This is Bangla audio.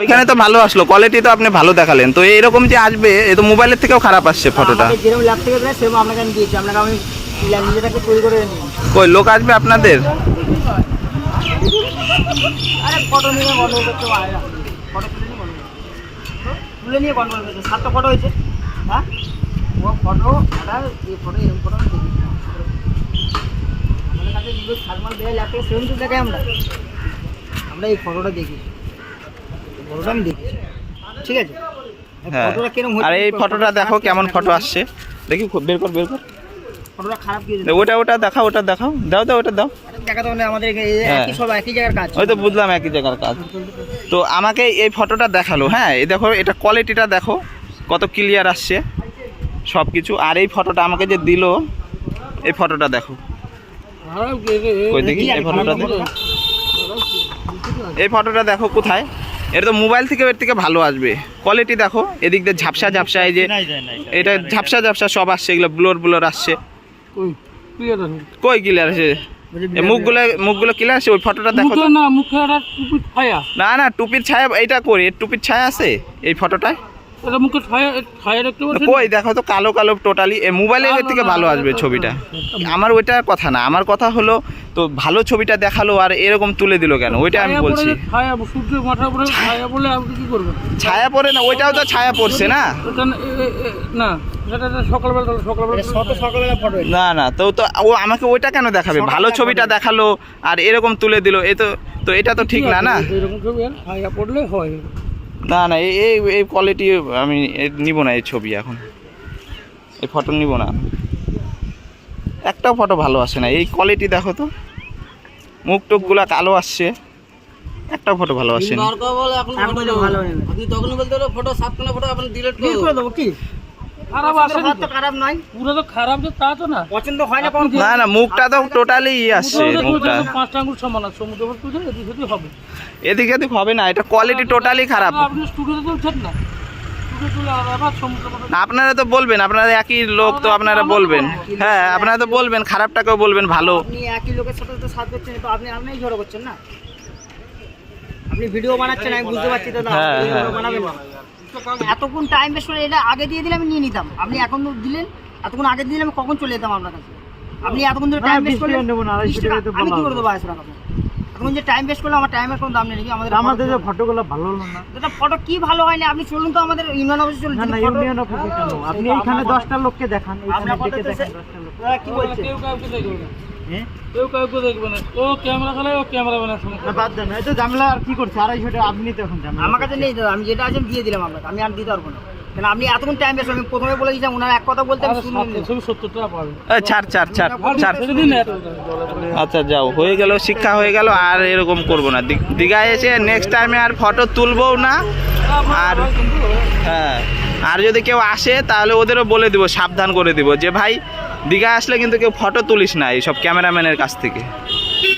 ওইখানে তো ভালো আসলো কোয়ালিটি তো আপনি ভালো দেখালেন। তো এরকম যে আসবে এ তো মোবাইলের থেকেও খারাপ আসছে ফটোটা যেরকম ল্যাব থেকে দেয় সেরকম আপনাকে আমি দিয়েছি। আপনাকে আমি নিজেটাকে তৈরি করে নিই। কই লোক আসবে আপনাদের? আরে ফটো নিয়ে গন্ডগোল করতে পারে না ফটো তুলে নিয়ে তুলে নিয়ে গন্ডগোল করতে সাতটা ফটো হয়েছে। হ্যাঁ? ও ফটো এই ফটো এরকম ফটো আমি আমাদের কাছে সেরকম তো দেখাই আমরা। আমরা এই ফটোটা দেখি। ফটোটা আমি দেখি ঠিক আছে? হ্যাঁ। ফটোটা কীরকম আর এই ফটোটা দেখো কেমন ফটো আসছে। দেখি বের কর বের কর। ফটোটা খারাপ কি ওটা ওটা দেখাও ওটা দেখাও। দাও দাও ওটা দাও। দেখা তো আমাদের হ্যাঁ। একই সব একই জায়গার কাজ। ওই তো বুঝলাম একই জায়গার কাজ। তো আমাকে এই ফটোটা দেখাল হ্যাঁ? এই দেখো এটা কোয়ালিটিটা দেখো কত ক্লিয়ার আসছে সব কিছু আর এই ফটোটা আমাকে যে দিল এই ফটোটা দেখো। দেখি এই ফটোটা দেখো। এই ফটোটা দেখো কোথায়? এটা তো মোবাইল থেকে এর থেকে ভালো আসবে। কোয়ালিটি দেখো এদিক দিয়ে ঝাপসা ঝাপসা এই যে এটা ঝাপসা ঝাপসা সব আসছে এগুলো ব্লোর ব্লোর আসছে। কই? ক্লিয়ার আছে? এই মুখগুলো মুখগুলো ক্লিয়ার আছে? ওই ফটোটা দেখো তো। না না না টুপির ছায়া এইটা করি এর টুপির ছায়া আছে এই ফটোটায় এটা মুখে ছায়া ছায়া দেখতে কই দেখো তো কালো কালো টোটালি মোবাইলের থেকে ভালো আসবে ছবিটা। আমার ওইটা কথা না আমার কথা হলো তো ভালো ছবিটা দেখাল আর এরকম তুলে দিল কেন? ওইটা আমি বলছি। ছায়া সূর্য মাথার উপরে ছায়া পড়লে আপনি কি করবেন ছায়া পড়ে না ওইটাও তো ছায়া পড়ছে না? না- না এটা এটা সকালবেলা সকালবেলা সকালবেলা ফটো না না তো তো ও আমাকে ওইটা কেন দেখাবে? ভালো ছবিটা দেখাল আর এরকম তুলে দিল এ তো তো এটা তো ঠিক না না? এরকম ছবি ছায়া পড়লে হয়। না না এই এই এই কোয়ালিটি আমি নিব না এই ছবি এখন। এই ফটো নিব না। একটাও ফটো ভালো আসে না। এই কোয়ালিটি দেখো তো। মুখ টুকগুলা কালো আসছে। একটাও ফটো ভালো আসে না ফটো তো ভালো নেবে ডিলিট করে দেবো কি? খারাপ আসে তো খারাপ নাই পুরো তো খারাপ যে তা তো না। পছন্দ হয় না না না মুখটা তো টোটালি আসছে মুখটা। পাঁচটা আঙ্গুল সমান আছে সমুদ্র উপর তুলছে এদিক সেদিক হবে। এদিকে এদিক হবে না এটা কোয়ালিটি টোটালি খারাপ। আপনি স্টুডিওতে না, আপনারা তো বলবেন আপনারা একই লোক তো আপনারা বলবেন। হ্যাঁ আপনারা তো বলবেন খারাপটাকেও বলবেন ভালো। আপনি একই লোকের সাথে তো সাথ করছেন তো আপনি আপনিই ঝড়ো করছেন না? আপনি ভিডিও বানাচ্ছেন আমি বুঝতে পারছি তো না আপনি। বানাবেন। না এতক্ষণ টাইম বেস্ট করে এটা আগে দিয়ে দিলে আমি নিয়ে নিতাম। আপনি এখন তো দিলেন এতক্ষণ আগে দিলে আমি কখন চলে যেতাম আপনার কাছে? আপনি এতক্ষণ ধরে টাইম বেস্ট করলেন বিশ আমি কি করে দেবো আড়াইশো টাকা এখন যে টাইম বেস্ট করলে আমার টাইমের কোনো দাম নেই আমাদের আমাদের যে ফটোগুলো ভালো হলো না। এটা ফটো কি ভালো হয়নি? আপনি চলুন তো আমাদের ইউনিয়ন অফিসে চলুন না ইউনিয়ন অফিসে আপনি এইখানে দশটা লোককে দেখান এইখানে লোক কি কেউ কাউকে দেখবে না। কেউ দেখবে না ও ক্যামেরা খেলে ও ক্যামেরা বানায় না বাদ দেন। এই তো জামলা আর কি করছে? আড়াইশো টাকা আপনি তো এখন জামলা আমার কাছে নেই দাদা আমি যেটা আছে আমি দিয়ে দিলাম আপনাকে আমি আর দিতে পারব না। কেন আপনি এতক্ষণ টাইম বেস্ট আমি প্রথমে বলে দিয়েছিলাম ওনার এক কথা বলতে আমি। সত্তর টাকা পাবে। ছাড় ছাড় ছাড় ছাড়। আচ্ছা যাও হয়ে গেল শিক্ষা হয়ে গেল আর এরকম করব না। দি- দীঘায় এসে নেক্সট টাইমে আর ফটো তুলবও না আর হ্যাঁ। আর যদি কেউ আসে, তাহলে ওদেরও বলে দিব, সাবধান করে দিব যে, ভাই, দীঘা আসলে কিন্তু কেউ ফটো তুলিস না এইসব ক্যামেরাম্যানের কাছ থেকে।